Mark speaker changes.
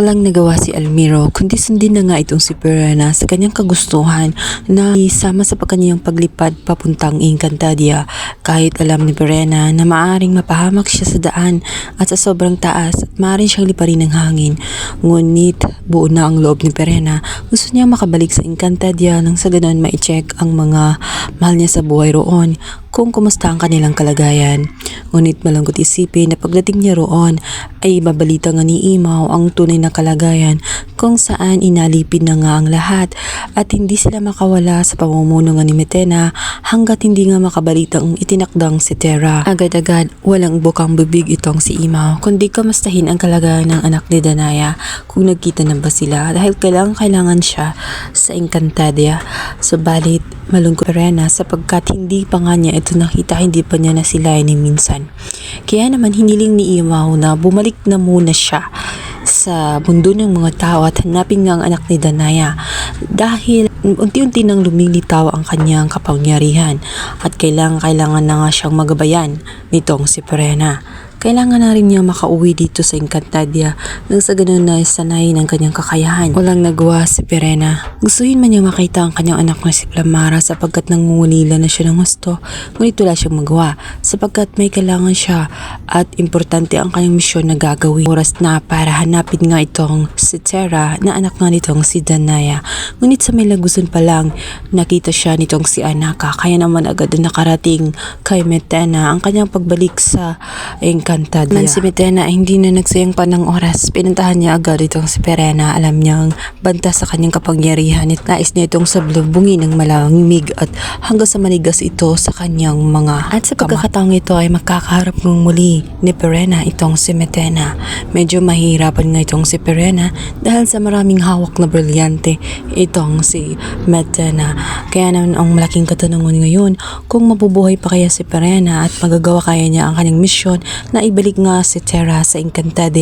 Speaker 1: Walang nagawa si Almiro kundi sundin na nga itong si Perena sa kanyang kagustuhan na isama sa kanyang paglipad papuntang Encantadia kahit alam ni Perena na maaring mapahamak siya sa daan at sa sobrang taas at maaring siyang liparin ng hangin. Ngunit buo na ang loob ni Perena gusto niya makabalik sa Encantadia nang sa ganon ma-check ang mga mahal niya sa buhay roon kung kumusta ang kanilang kalagayan. Ngunit malungkot isipin na pagdating niya roon ay babalita nga ni Imaw ang tunay na kalagayan kung saan inalipin na nga ang lahat at hindi sila makawala sa pamumuno nga ni Metena hanggat hindi nga makabalita ang itinakdang si Terra. Agad-agad walang bukang bibig itong si Imaw kundi kamustahin ang kalagayan ng anak ni Danaya kung nagkita na ba sila dahil kailangan kailangan siya sa Encantadia. Subalit malungkot pa rin sapagkat hindi pa nga niya ito nakita hindi pa niya na sila ni minsan. Kaya naman hiniling ni Imaw na bumalik na muna siya sa mundo ng mga tao at hanapin nga ang anak ni Danaya dahil unti-unti nang lumilitaw ang kanyang kapangyarihan at kailangan kailangan na nga siyang magabayan nitong si Perena. Kailangan na rin niya makauwi dito sa Encantadia nang sa ganun na sanay ng kanyang kakayahan. Walang nagawa si Perena. Gustuhin man niya makita ang kanyang anak na si Plamara sapagkat nangungulila na siya ng gusto. Ngunit wala siyang magawa sapagkat may kailangan siya at importante ang kanyang misyon na gagawin. Oras na para hanapin nga itong si Terra na anak nga nitong si Danaya. Ngunit sa may lagusan pa lang nakita siya nitong si Anaka kaya naman agad na nakarating kay Metena ang kanyang pagbalik sa Encantadia. Man si Metena ay hindi na nagsayang pa ng oras. Pinuntahan niya agad itong si Perena. Alam niyang banta sa kanyang kapangyarihan at nais niya itong sablubungin ng malamig at hanggang sa manigas ito sa kanyang mga At sa pagkakataong ito ay makakaharap ng muli ni Perena itong si Metena. Medyo mahirapan nga itong si Perena dahil sa maraming hawak na brilyante itong si Metena. Kaya naman ang malaking katanungan ngayon kung mabubuhay pa kaya si Perena at magagawa kaya niya ang kanyang misyon na ibalik nga si Terra sa Encantadia.